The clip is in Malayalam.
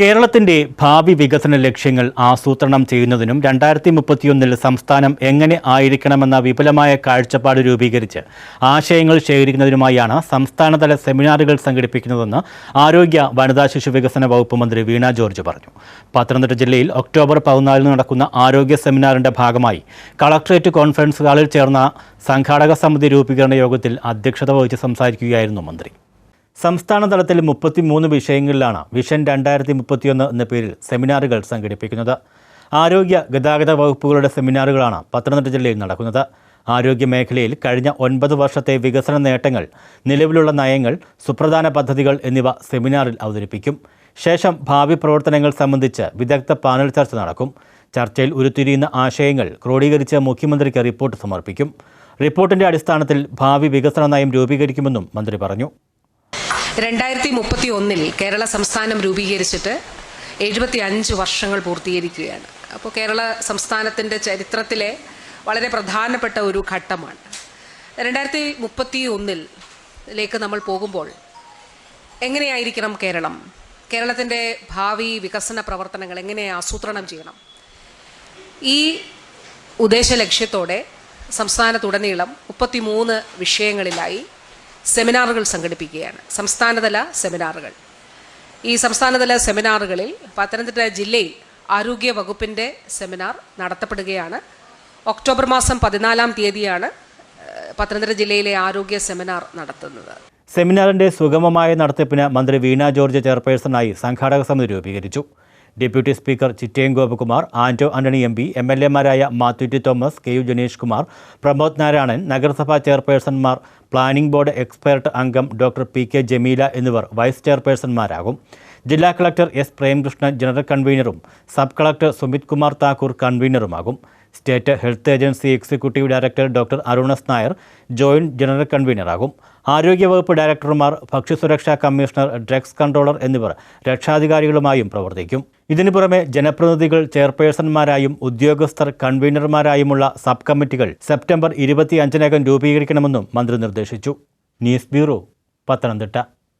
കേരളത്തിന്റെ ഭാവി വികസന ലക്ഷ്യങ്ങൾ ആസൂത്രണം ചെയ്യുന്നതിനും രണ്ടായിരത്തി മുപ്പത്തിയൊന്നിൽ സംസ്ഥാനം എങ്ങനെ ആയിരിക്കണമെന്ന വിപുലമായ കാഴ്ചപ്പാട് രൂപീകരിച്ച് ആശയങ്ങൾ ശേഖരിക്കുന്നതിനുമായാണ് സംസ്ഥാനതല സെമിനാറുകൾ സംഘടിപ്പിക്കുന്നതെന്ന് ആരോഗ്യ വനിതാ ശിശു വികസന വകുപ്പ് മന്ത്രി വീണ ജോർജ് പറഞ്ഞു. പത്തനംതിട്ട ജില്ലയിൽ ഒക്ടോബർ പതിനാലിന് നടക്കുന്ന ആരോഗ്യ സെമിനാറിന്റെ ഭാഗമായി കളക്ടറേറ്റ് കോൺഫറൻസ് ഹാളിൽ ചേർന്ന സംഘാടക സമിതി രൂപീകരണ യോഗത്തിൽ അധ്യക്ഷത വഹിച്ച് സംസാരിക്കുകയായിരുന്നു മന്ത്രി. സംസ്ഥാന തലത്തിൽ മുപ്പത്തിമൂന്ന് വിഷയങ്ങളിലാണ് വിഷൻ രണ്ടായിരത്തി മുപ്പത്തിയൊന്ന് എന്ന പേരിൽ സെമിനാറുകൾ സംഘടിപ്പിക്കുന്നത്. ആരോഗ്യ ഗതാഗത വകുപ്പുകളുടെ സെമിനാറുകളാണ് പത്തനംതിട്ട ജില്ലയിൽ നടക്കുന്നത്. ആരോഗ്യ മേഖലയിൽ കഴിഞ്ഞ ഒൻപത് വർഷത്തെ വികസന നേട്ടങ്ങൾ നിലവിലുള്ള നയങ്ങൾ സുപ്രധാന പദ്ധതികൾ എന്നിവ സെമിനാറിൽ അവതരിപ്പിക്കും. ശേഷം ഭാവി പ്രവർത്തനങ്ങൾ സംബന്ധിച്ച് വിദഗ്ധ പാനൽ ചർച്ച നടക്കും. ചർച്ചയിൽ ഉരുത്തിരിയുന്ന ആശയങ്ങൾ ക്രോഡീകരിച്ച് മുഖ്യമന്ത്രിക്ക് റിപ്പോർട്ട് സമർപ്പിക്കും. റിപ്പോർട്ടിന്റെ അടിസ്ഥാനത്തിൽ ഭാവി വികസന നയം രൂപീകരിക്കുമെന്നും മന്ത്രി പറഞ്ഞു. രണ്ടായിരത്തി മുപ്പത്തി ഒന്നിൽ കേരള സംസ്ഥാനം രൂപീകരിച്ചിട്ട് എഴുപത്തി അഞ്ച് വർഷങ്ങൾ പൂർത്തീകരിക്കുകയാണ്. അപ്പോൾ കേരള സംസ്ഥാനത്തിന്റെ ചരിത്രത്തിലെ വളരെ പ്രധാനപ്പെട്ട ഒരു ഘട്ടമാണ്. രണ്ടായിരത്തി മുപ്പത്തി ഒന്നിലേക്ക് നമ്മൾ പോകുമ്പോൾ എങ്ങനെയായിരിക്കണം കേരളം? കേരളത്തിന്റെ ഭാവി വികസന പ്രവർത്തനങ്ങൾ എങ്ങനെ ആസൂത്രണം ചെയ്യണം? ഈ ഉദ്ദേശ ലക്ഷ്യത്തോടെ സംസ്ഥാനത്തുടനീളം മുപ്പത്തിമൂന്ന് വിഷയങ്ങളിലായി സെമിനാറുകൾ സംഘടിപ്പിക്കുകയാണ്. സംസ്ഥാനതല സെമിനാറുകൾ. ഈ സംസ്ഥാനതല സെമിനാറുകളിൽ പത്തനംതിട്ട ജില്ലയിൽ ആരോഗ്യ വകുപ്പിന്റെ സെമിനാർ നടത്തപ്പെടുകയാണ്. ഒക്ടോബർ മാസം പതിനാലാം തീയതിയാണ് പത്തനംതിട്ട ജില്ലയിലെ ആരോഗ്യ സെമിനാർ നടത്തുന്നത്. സെമിനാറിന്റെ സുഗമമായ നടത്തിപ്പിന് മന്ത്രി വീണ ജോർജ് ചെയർപേഴ്സണായി സംഘാടക സമിതി രൂപീകരിച്ചു. Deputy speaker Chittayam Gopakumar Anto Antony M P M L എമാരായ Mathew T Thomas K U Janeesh Kumar Pramod Narayanan നഗരസഭാ ചെയർപേഴ്സൺമാർ പ്ലാനിംഗ് ബോർഡ് എക്സ്പെർട്ട് അംഗം ഡോക്ടർ പി കെ ജമീല എന്നിവർ വൈസ് ചെയർപേഴ്സൺമാരാകും. ജില്ലാ കളക്ടർ എസ് പ്രേംകൃഷ്ണൻ ജനറൽ കൺവീനറും sub collector Sumit Kumar Thakur കൺവീനറുമാകും. State health agency executive director doctor Arun S Nair joint general കൺവീനറാകും. ആരോഗ്യവകുപ്പ് ഡയറക്ടർമാർ ഭക്ഷ്യസുരക്ഷാ കമ്മീഷണർ ഡ്രഗ്സ് കൺട്രോളർ എന്നിവർ രക്ഷാധികാരികളുമായും പ്രവർത്തിക്കും. ഇതിനു പുറമെ ജനപ്രതിനിധികൾ ചെയർപേഴ്സൺമാരായും ഉദ്യോഗസ്ഥർ കൺവീനർമാരായുമുള്ള സബ് കമ്മിറ്റികൾ സെപ്റ്റംബർ ഇരുപത്തിയഞ്ചിനകം രൂപീകരിക്കണമെന്നും മന്ത്രി നിർദ്ദേശിച്ചു. News bureau Pathanamthitta.